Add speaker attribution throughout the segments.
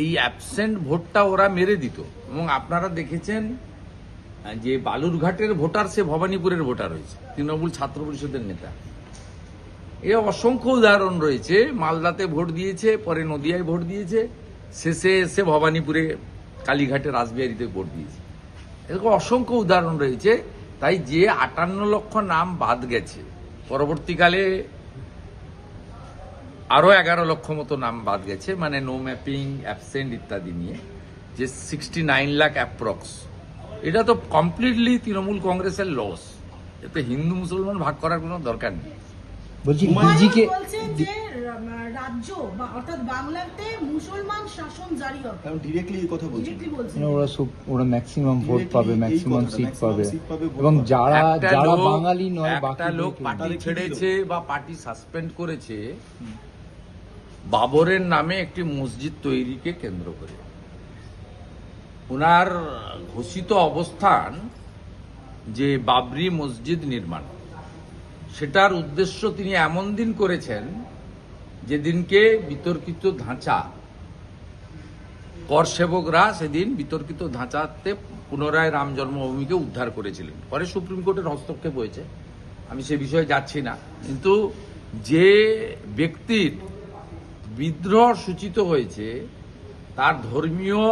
Speaker 1: এই অ্যাবসেন্ট ভোটটা ওরা মেরে দিত। এবং আপনারা দেখেছেন, যে বালুরঘাটের ভোটার সে ভবানীপুরের ভোটার হয়েছে, তৃণমূল ছাত্র পরিষদের নেতা। এ অসংখ্য উদাহরণ রয়েছে, মালদাতে ভোট দিয়েছে, পরে নদিয়ায় ভোট দিয়েছে, শেষে এসে ভবানীপুরে কালীঘাটে রাসবিহারিতে ভোট দিয়েছে। এরকম অসংখ্য উদাহরণ রয়েছে, তাই যে আটান্ন লক্ষ নাম বাদ গেছে, পরবর্তীকালে আরও এগারো লক্ষ মতো নাম বাদ গেছে মানে নো ম্যাপিং অ্যাবসেন্ট ইত্যাদি নিয়ে যে সিক্সটি নাইন লাখ অ্যাপ্রক্স এটা তো কমপ্লিটলি তৃণমূল কংগ্রেসের লস এতে হিন্দু মুসলমান ভাগ করার কোনো দরকার নেই।
Speaker 2: বলছি
Speaker 3: হুমায়ুন
Speaker 2: বিজিকে
Speaker 3: বলছেন যে রা- রাজ্য বা অর্থাৎ বাংলাতে মুসলমান শাসন জারি হবে।
Speaker 4: কারণ ডিরেক্টলি এই কথা বলছেন।
Speaker 3: ডিরেক্টলি বলছেন।
Speaker 2: মানে ওরা সব ওরা ম্যাক্সিমাম ভোট পাবে ম্যাক্সিমাম সিট পাবে।
Speaker 4: seat পাবে, ভোট
Speaker 2: এবং যারা যারা বাঙালি নয় বাকি
Speaker 1: লোক পার্টি ছেড়েছে বা পার্টি সাসপেন্ড করেছে বাবরের নামে একটি মসজিদ তৈরিকে কেন্দ্র করে। ওনার ঘোষিত অবস্থান যে বাবরি মসজিদ নির্মাণ, সেটার উদ্দেশ্য তিনি এমন দিন করেছেন যেদিনকে বিতর্কিত ধাঁচা কর সেবকরা সেদিন বিতর্কিত ধাঁচাতে পুনরায় রাম জন্মভূমিকে উদ্ধার করেছিলেন। পরে সুপ্রিম কোর্টের হস্তক্ষেপ হয়েছে। আমি সে বিষয়ে যাচ্ছি না। কিন্তু যে ব্যক্তির বিদ্রোহ সূচিত হয়েছে, তার ধর্মীয়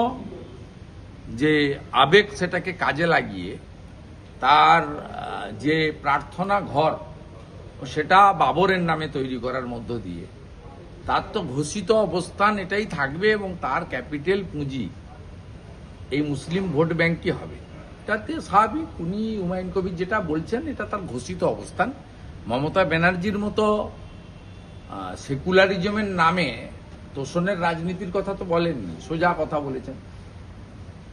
Speaker 1: যে আবেগ সেটাকে কাজে লাগিয়ে, তার যে প্রার্থনা ঘর, সেটা বাবরের নামে তৈরি করার মধ্য দিয়ে। তার তো ঘোষিত অবস্থান এটাই থাকবে এবং তার ক্যাপিটাল পুঁজি এই মুসলিম ভোট ব্যাংকই হবে? তাতে স্বাভাবিক, উনি হুমায়ুন কবির যেটা বলছেন, এটা তার ঘোষিত অবস্থান। মমতা ব্যানার্জির মতো সেকুলারিজমের নামে তোষণের রাজনীতির কথা তো বলেননি, সোজা কথা বলেছেন।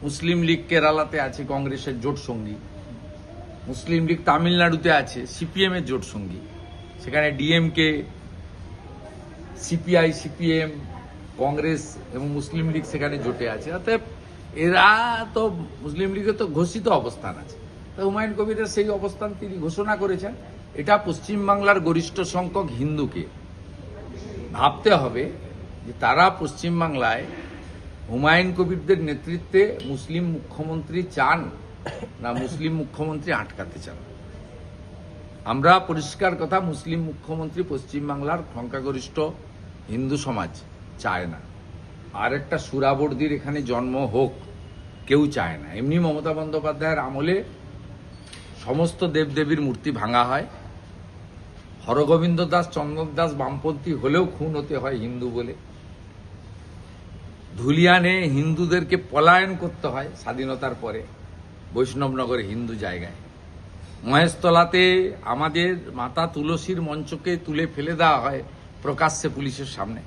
Speaker 1: মুসলিম লীগ কেরালাতে আছে কংগ্রেসের জোট সঙ্গী। মুসলিম লীগ তামিলনাড়ুতে আছে সিপিএম এর জোট সঙ্গী। সেখানে ডিএমকে, সিপিআই, সিপিএম, কংগ্রেস এবং মুসলিম লীগ সেখানে জোটে আছে। অতএব এরা তো, মুসলিম লীগের তো ঘোষিত অবস্থান আছে। তো হুমায়ুন কবিরের সেই অবস্থান তিনি ঘোষণা করেছেন। এটা পশ্চিমবাংলার গরিষ্ঠ সংখ্যক হিন্দুকে ভাবতে হবে যে তারা পশ্চিমবাংলায় হুমায়ুন কবিরদের নেতৃত্বে মুসলিম মুখ্যমন্ত্রী চান না মুসলিম মুখ্যমন্ত্রী আটকাতে চান। আমরা পরিষ্কার কথা, মুসলিম মুখ্যমন্ত্রী পশ্চিমবাংলার সংখ্যাগরিষ্ঠ হিন্দু সমাজ চায় না। আর একটা সুরাবর্দির এখানে জন্ম হোক, কেউ চায় না। এমনি মমতা বন্দ্যোপাধ্যায়ের আমলে সমস্ত দেবদেবীর মূর্তি ভাঙা হয়। হরগোবিন্দ দাস, চন্দন দাস, বামপন্থী হলেও খুন হতে হয় হিন্দু বলে। ধুলিয়ানে হিন্দুদেরকে পলায়ন করতে হয় স্বাধীনতার পরে, বৈষ্ণবনগরে হিন্দু জায়গায়। মহেশতলাতে আমাদের মাতা তুলসীর মঞ্চকে তুলে ফেলে দেওয়া হয় প্রকাশ্যে পুলিশের সামনে।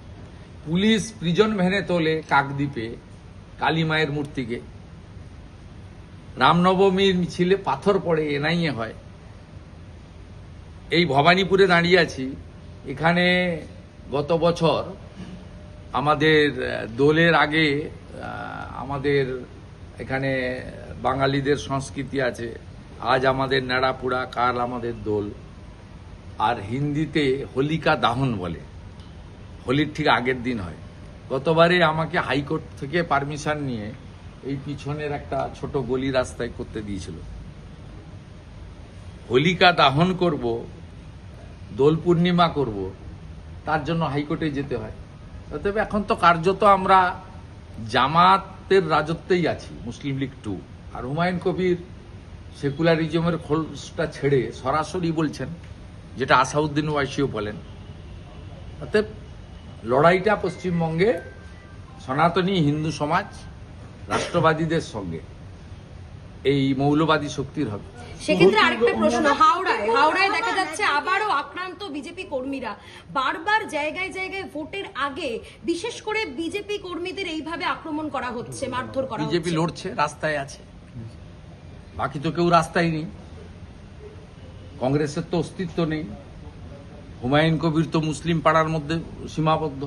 Speaker 1: পুলিশ প্রিজন ভ্যানে তোলে কাকদ্বীপে, কালী মায়ের মূর্তিকে। রামনবমীর মিছিলে পাথর পড়ে, এনআইএ হয়। এই ভবানীপুরে দাঁড়িয়ে আছি। এখানে গত বছর আমাদের দোলের আগে আমাদের এখানে বাঙালিদের সংস্কৃতি আছে। আজ আমাদের নেড়াপুড়া কাল আমাদের দোল। আর হিন্দিতে হোলিকা দাহন বলে। হোলির ঠিক আগের দিন হয়। গতবারে আমাকে হাইকোর্ট থেকে পারমিশন নিয়ে এই পিছনের একটা ছোট গলি রাস্তায় করতে দিয়েছিল। হোলিকা দাহন করব দোল পূর্ণিমা করব, তার জন্য হাইকোর্টে যেতে হয়। অতএব এখন তো কার্যত আমরা জামাতের রাজত্বেই আছি, মুসলিম লীগ টু আর হুমায়ুন কবির সেকুলারিজমের খোলসটা ছেড়ে সরাসরি বলছেন, যেটা আসাউদ্দিন ওয়াইসিও বলেন। অতএব লড়াইটা পশ্চিমবঙ্গে সনাতনী হিন্দু সমাজ, রাষ্ট্রবাদীদের সঙ্গে। এই মৌলবাদী শক্তির হবে।
Speaker 5: সেক্ষেত্রে আরেকটা প্রশ্ন হাওড়ায় হাওড়ায় দেখা যাচ্ছে আবারও আক্রান্ত বিজেপি কর্মীরা। বারবার জায়গায় জায়গায় ভোটের আগে বিশেষ করে বিজেপি কর্মীদের এইভাবে আক্রমণ করা হচ্ছে মারধর করা
Speaker 1: বিজেপি লড়ছে রাস্তায় আছে। বাকি তো কেউ রাস্তায় নেই। কংগ্রেসের তো অস্তিত্ব নেই। হুমায়ুন কবির তো মুসলিম পাড়ার মধ্যে সীমাবদ্ধ।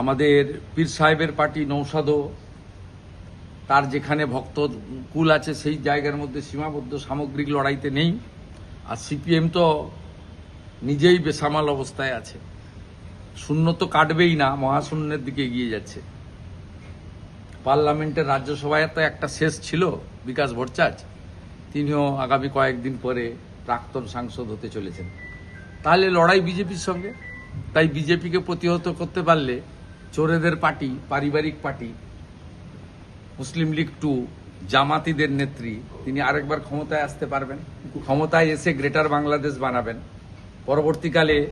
Speaker 1: আমাদের পীর সাহেবের পার্টি নৌসাদও তার যেখানে ভক্ত কুল আছে, সেই জায়গার মধ্যে সীমাবদ্ধ সামগ্রিক লড়াইতে নেই। আর সিপিএম তো নিজেই বেসামাল অবস্থায় আছে। শূন্য তো কাটবেই না, মহাশূন্যের দিকে এগিয়ে যাচ্ছে। পার্লামেন্টের রাজ্যসভায় তো একটা শেষ ছিল, বিকাশ ভট্টাচার্য। তিনিও আগামী কয়েকদিন পরে প্রাক্তন সাংসদ হতে চলেছেন। তাহলে লড়াই বিজেপির সঙ্গে? তাই বিজেপিকে প্রতিহত করতে পারলে চোরেদের পার্টি, পারিবারিক পার্টি মুসলিম লীগ টু জামাতিদের নেত্রী, তিনি আরেকবার ক্ষমতায় আসতে পারবেন। ক্ষমতায় এসে গ্রেটার বাংলাদেশ বানাবেন। পরবর্তীকালে